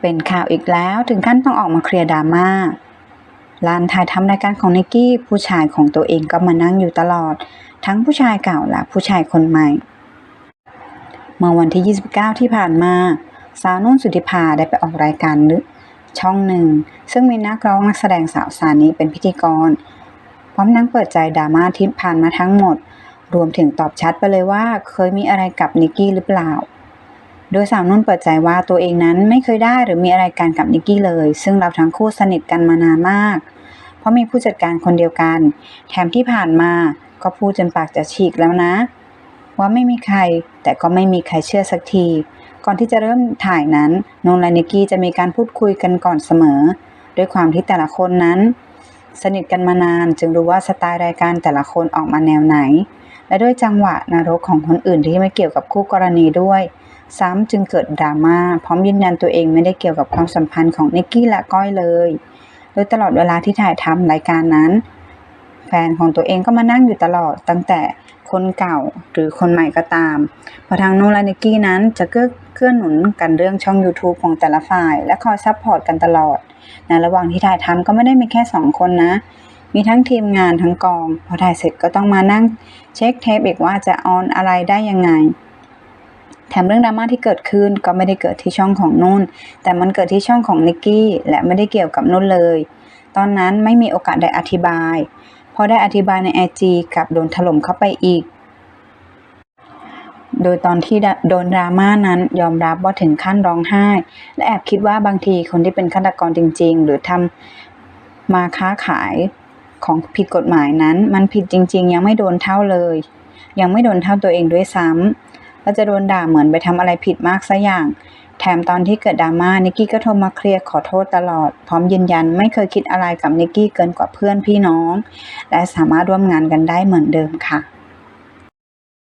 เป็นข่าวอีกแล้วถึงขั้นต้องออกมาเคลียร์ดราม่าลานถ่ายทำรายการของนิกกี้ผู้ชายของตัวเองก็มานั่งอยู่ตลอด ทั้งผู้ชายเก่าและผู้ชายคนใหม่ เมื่อวันที่ 29 ที่ผ่านมา สาวนุ่นสุธิภาได้ไปออกรายการนึกช่องหนึ่ง ซึ่งมีนักร้องนักแสดงสาวสานีเป็นพิธีกร พร้อมนั่งเปิดใจดราม่าที่ผ่านมาทั้งหมด รวมถึงตอบชัดไปเลยว่าเคยมีอะไรกับนิกกี้หรือเปล่า โดยสาวนุ่นเปิดใจว่าตัวเองนั้นไม่เคยได้หรือมีอะไรกันกับนิกกี้เลย ซึ่งเราทั้งคู่สนิทกันมานานมาก เพราะมีผู้จัดการคนเดียวกัน แถมที่ผ่านมาก็พูดจนปากจะฉีกแล้วนะ ว่าไม่มีใครแต่ก็ไม่มีใครเชื่อสักที ก่อนที่จะเริ่มถ่ายนั้นนนและนิกกี้จะมีการพูดคุยกันก่อนเสมอ ด้วยความที่แต่ละคนนั้น สนิทกันมานานจึงรู้ว่าสไตล์รายการแต่ละคนออกมาแนวไหน และด้วยจังหวะนรกของคนอื่นที่ไม่เกี่ยวกับคู่กรณีด้วย ซ้ำจึงเกิดดราม่าพร้อมยืนยันตัวเองไม่ได้เกี่ยวกับความสัมพันธ์ของนิกกี้และก้อยเลย โดยตลอดเวลาที่ถ่ายทำรายการนั้น แฟนของตัวเองก็มานั่งอยู่ตลอดตั้งแต่คนเก่าหรือคนใหม่ก็ตามเพราะทางโนนและนิกกี้นั้นจะเกื้อเกื้อหนุนกันเรื่องช่อง YouTube ของแต่ละฝ่าย และคอยซัพพอร์ตกันตลอดในระหว่างที่ถ่ายทำก็ไม่ได้มีแค่สองคนนะ มีทั้งทีมงานทั้งกอง พอถ่ายเสร็จก็ต้องมานั่งเช็คเทปอีกว่าจะออนอะไรได้ยังไง แถมเรื่องดราม่าที่เกิดขึ้นก็ไม่ได้เกิดที่ช่องของนุ่น แต่มันเกิดที่ช่องของนิกกี้และไม่ได้เกี่ยวกับนุ่นเลย ตอนนั้นไม่มีโอกาสได้อธิบาย พอได้อธิบายในไอจีกลับโดนถล่มเข้าไปอีก โดยตอนที่โดนดราม่านั้นยอมรับว่าถึงขั้นร้องไห้ และแอบคิดว่าบางทีคนที่เป็นฆาตกรจริง ๆ หรือทำมาค้าขายของผิดกฎหมายนั้น มันผิดจริง ๆ ยังไม่โดนเท่าเลย ยังไม่โดนเท่าตัวเองด้วยซ้ำ แล้วจะโดนด่าเหมือนไปทำอะไรผิดมากซะอย่าง แถมตอนที่เกิดดราม่านิกกี้ก็โทรมาเคลียร์ขอโทษตลอด พร้อมยืนยันไม่เคยคิดอะไรกับนิกกี้เกินกว่าเพื่อนพี่น้อง และสามารถร่วมงานกันได้เหมือนเดิมค่ะ